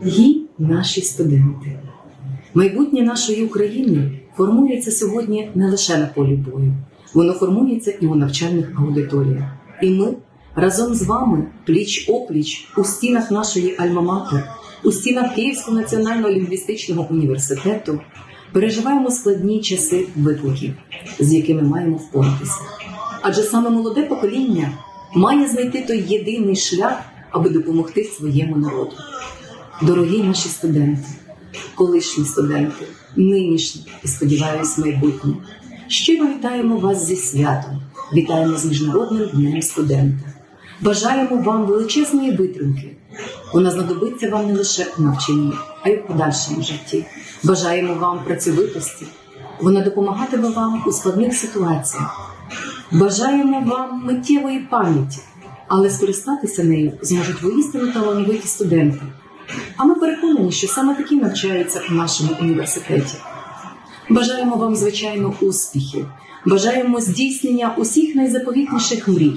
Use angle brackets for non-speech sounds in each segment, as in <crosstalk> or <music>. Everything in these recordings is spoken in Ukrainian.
Дорогі наші студенти, майбутнє нашої України формується сьогодні не лише на полі бою, воно формується і у навчальних аудиторіях. І ми разом з вами, пліч опліч, у стінах нашої Альма-Матер, у стінах Київського національного лінгвістичного університету переживаємо складні часи викликів, з якими маємо впоратися. Адже саме молоде покоління має знайти той єдиний шлях, аби допомогти своєму народу. Дорогі наші студенти, колишні студенти, нинішні і сподіваюсь, майбутні. Щиро вітаємо вас зі святом, вітаємо з Міжнародним днем студента. Бажаємо вам величезної витримки. Вона знадобиться вам не лише у навчанні, а й у подальшому житті. Бажаємо вам працьовитості. Вона допомагатиме вам у складних ситуаціях. Бажаємо вам миттєвої пам'яті, але скористатися нею зможуть воістину талановиті студенти. А ми переконані, що саме такі навчаються у нашому університеті. Бажаємо вам, звичайно, успіхів, бажаємо здійснення усіх найзаповітніших мрій,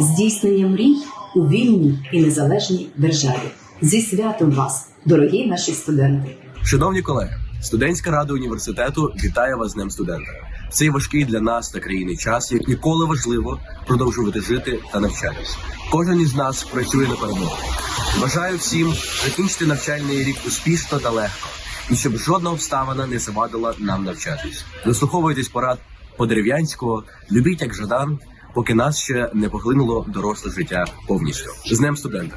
здійснення мрій у вільній і незалежній державі. Зі святом вас, дорогі наші студенти! Шановні колеги, студентська рада університету вітає вас з Днем студента. В цей важкий для нас та країни час, як ніколи важливо продовжувати жити та навчатись. Кожен із нас працює на перемогу. Бажаю всім закінчити навчальний рік успішно та легко, і щоб жодна обставина не завадила нам навчатись. Дослуховуйтесь порад Подерев'янського, любіть як Жадан, поки нас ще не поглинуло доросле життя повністю. З Днем студента!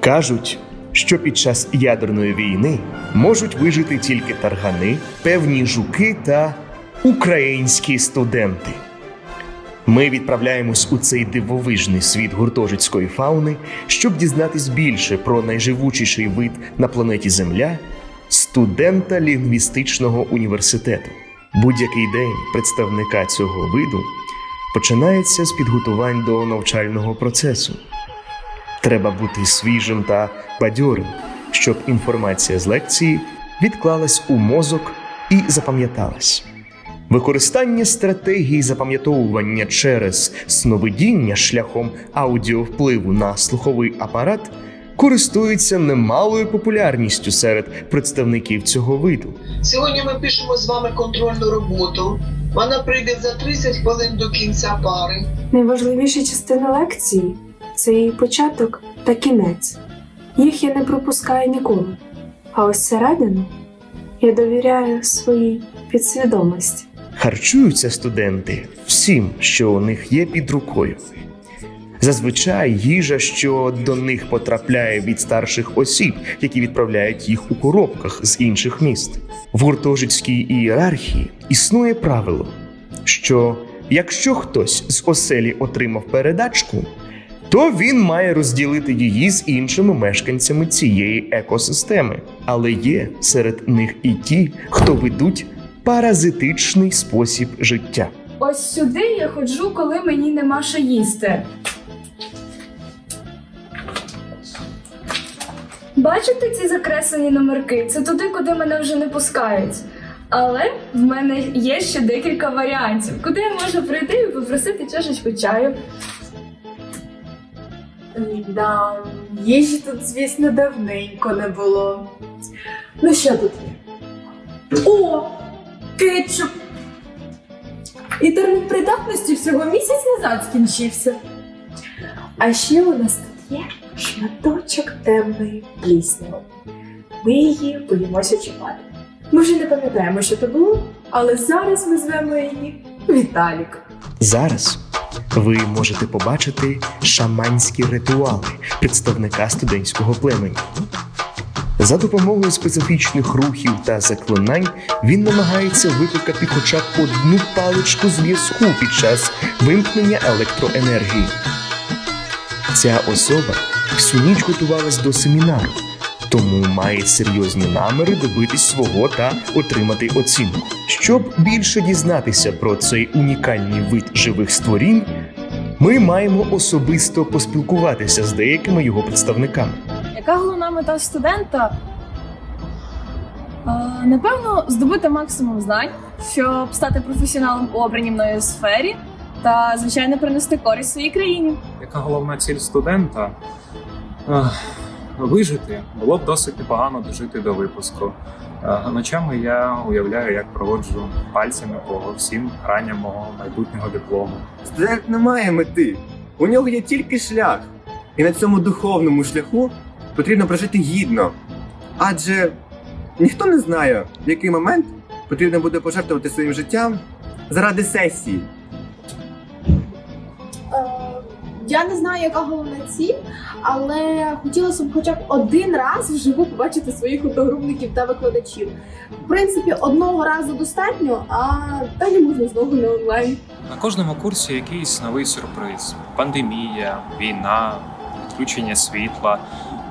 Кажуть, що під час ядерної війни можуть вижити тільки таргани, певні жуки та українські студенти. Ми відправляємось у цей дивовижний світ гуртожитської фауни, щоб дізнатись більше про найживучіший вид на планеті Земля студента лінгвістичного університету. Будь-який день представника цього виду починається з підготувань до навчального процесу. Треба бути свіжим та бадьорим, щоб інформація з лекції відклалась у мозок і запам'яталась. Використання стратегії запам'ятовування через сновидіння шляхом аудіовпливу на слуховий апарат користується немалою популярністю серед представників цього виду. Сьогодні ми пишемо з вами контрольну роботу. Вона прийде за 30 хвилин до кінця пари. Найважливіша частина лекції це її початок та кінець. Їх я не пропускаю ніколи. А ось середину я довіряю своїй підсвідомості. Харчуються студенти всім, що у них є під рукою. Зазвичай їжа, що до них потрапляє від старших осіб, які відправляють їх у коробках з інших міст. В гуртожитській ієрархії існує правило, що якщо хтось з оселі отримав передачку, то він має розділити її з іншими мешканцями цієї екосистеми. Але є серед них і ті, хто ведуть паразитичний спосіб життя. Ось сюди я ходжу, коли мені нема що їсти. Бачите ці закреслені номерки? Це туди, куди мене вже не пускають. Але в мене є ще декілька варіантів, куди я можу прийти і попросити чашечку чаю. Да, їжі тут, звісно, давненько не було. Ну що тут є? О! Кетчуп! І термін придатності всього місяць назад скінчився. А ще у нас тут є шматочок темної плісняви. Ми її боїмося чіпати. Ми вже не пам'ятаємо, що це було, але зараз ми звемо її Віталік. Зараз ви можете побачити шаманські ритуали представника студентського племені. За допомогою специфічних рухів та заклинань він намагається викликати хоча б одну паличку зв'язку під час вимкнення електроенергії. Ця особа всю ніч готувалась до семінару, тому має серйозні наміри добитись свого та отримати оцінку. Щоб більше дізнатися про цей унікальний вид живих створінь, ми маємо особисто поспілкуватися з деякими його представниками. Яка головна мета студента? Напевно, здобути максимум знань, щоб стати професіоналом у обраній мною сфері та, звичайно, принести користь своїй країні. Яка головна ціль студента? Вижити було б досить непогано дожити до випуску. Ночами я уявляю, як проводжу пальцями по всім граням мого майбутнього диплому. Студент не має мети. У нього є тільки шлях. І на цьому духовному шляху потрібно прожити гідно. Адже ніхто не знає, в який момент потрібно буде пожертвувати своїм життям заради сесії. Е, Я не знаю, яка головна ціль, але хотілося б хоча б один раз вживу побачити своїх одногрупників та викладачів. В принципі, одного разу достатньо, а далі можна знову на онлайн. На кожному курсі якийсь новий сюрприз: пандемія, війна, відключення світла.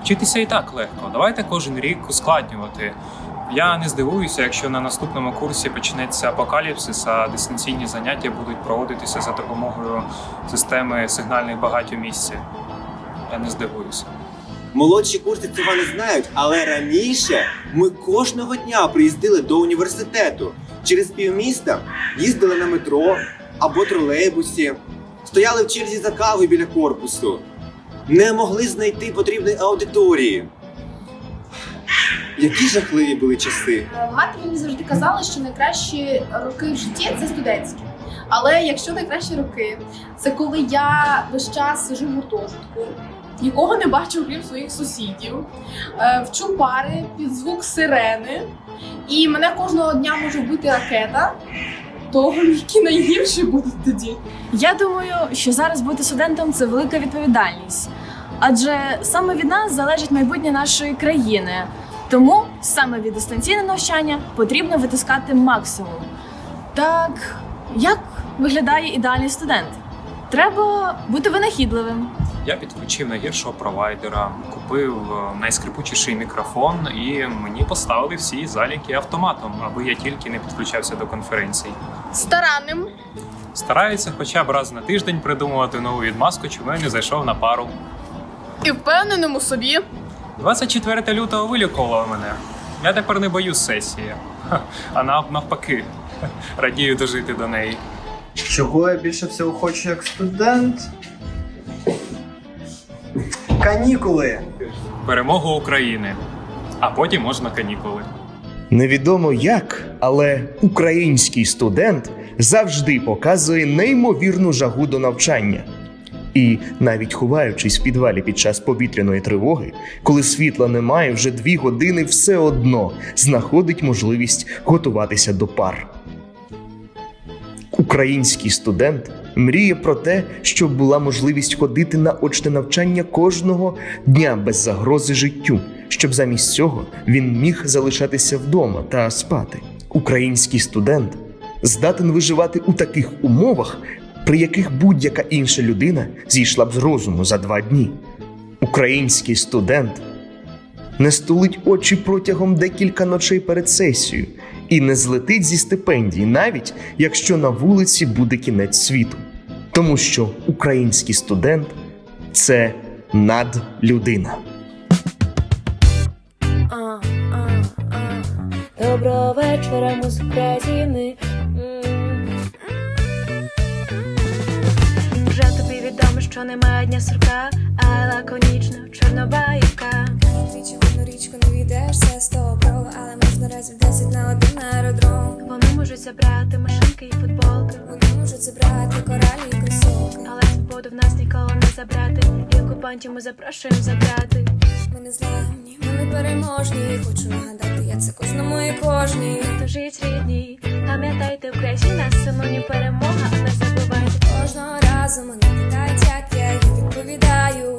Вчитися і так легко. Давайте кожен рік ускладнювати. Я не здивуюся, якщо на наступному курсі почнеться апокаліпсис, а дистанційні заняття будуть проводитися за допомогою системи сигнальних багатьомісць. Я не здивуюся. Молодші курси цього не знають, але раніше ми кожного дня приїздили до університету. Через півміста їздили на метро або тролейбусі, стояли в черзі за кавою біля корпусу, не могли знайти потрібної аудиторії. Які жахливі були часи. Мати мені завжди казала, що найкращі роки в житті це студентські. Але якщо найкращі роки, це коли я весь час сижу в гуртожитку, нікого не бачу, крім своїх сусідів, е, вчу пари під звук сирени, і мене кожного дня може вбити ракета, то які найгірші будуть тоді. Я думаю, що зараз бути студентом це велика відповідальність, адже саме від нас залежить майбутнє нашої країни. Тому саме від дистанційного навчання потрібно витискати максимум. Так, як виглядає ідеальний студент? Треба бути винахідливим. Я підключив найгіршого провайдера, купив е, найскрипучіший мікрофон, і мені поставили всі заліки автоматом, аби я тільки не підключався до конференцій. Старанним Стараюся хоча б раз на тиждень придумувати нову відмазку, чому я не зайшов на пару. і впевненим у собі. 24 лютого вилікувало мене. Я тепер не боюсь сесії. А нав- навпаки, <laughs> радію дожити до неї. Чого я більше всього хочу як студент? Канікули! Перемогу України. А потім можна канікули. Невідомо як, але український студент завжди показує неймовірну жагу до навчання. І навіть ховаючись в підвалі під час повітряної тривоги, коли світла немає, вже дві години все одно знаходить можливість готуватися до пар. Український студент мріє про те, щоб була можливість ходити на очне навчання кожного дня без загрози життю, щоб замість цього він міг залишатися вдома та спати. Український студент здатен виживати у таких умовах, при яких будь-яка інша людина зійшла б з розуму за два дні. Український студент не стулить очі протягом декілька ночей перед сесією і не злетить зі стипендії, навіть якщо на вулиці буде кінець світу. Тому що український студент це надлюдина. Доброго вечора, музика зіни. М. Вже тобі відомо, що немає дня сурка, а лаконічно чорнобаївка. Двічі в одну річку не війдешся з того, але можна разів 10 на один аеродром. Вони можуть забрати машинки і футболки. Вони можуть зібрати коралі і кросовки. Але свободу в нас ніколи не забрати. І окупантів ми запрошуємо забрати. Ми не зламні, ми не переможні. Хочу нагадати, я це кожному і кожній. Тужіть рідні, пам'ятайте, Україна синоні перемога, не забувайте. Кожного разу мене питають, як я їм відповідаю.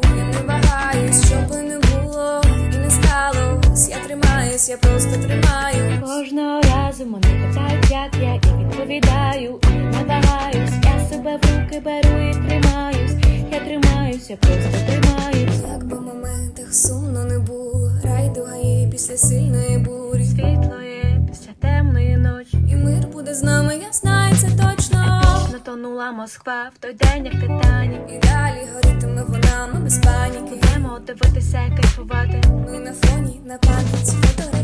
Я просто тримаю. Кожного разу мене питають, як я, і відповідаю, і не вагаюсь. Я себе в руки беру і тримаюсь. Я тримаюсь, я просто тримаюсь. Як би в моментах сумно не було, райдуга є після сильної бурі. Світло є після темної ночі. І мир буде з нами, я знаю це точно. Натонула Москва в той день, як Титанік. І далі горітиме вона, ми без паніки. Будемо дивитися, кайфувати. Ми на фоні, на пам'яті фотографуватись.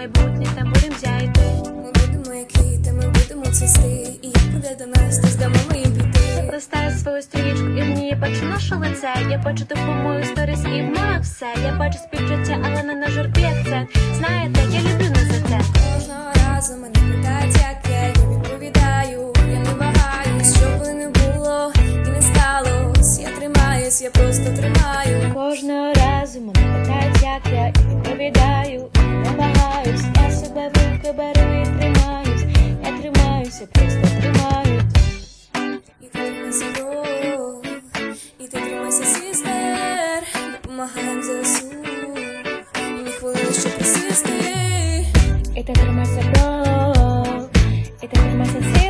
Майбутнє, там будем зяйти. Ми будемо як квіти, ми будемо цвісти. І як прийде до нас, то здамо ми їм піти. Листаю свою стрічку і в ній лице. Я бачу мою сторіс і в мах все. Я бачу співчуття, але не на журбі це Знаєте, я люблю не за те. Кожного разу мене питають, як тримаюсь, я просто тримаю. Кожного разу мене питають, як я, і відповідаю, і не вагаюсь. Я себе в руки беру і тримаюсь. Я тримаюся, просто тримаюсь. І ти тримайся, бро, і ти тримайся, сестер, допомагаєм ЗСУ, і ні хвилини, що присісти. І ти тримайся, бро, і ти тримайся, допомагаємо ЗСУ.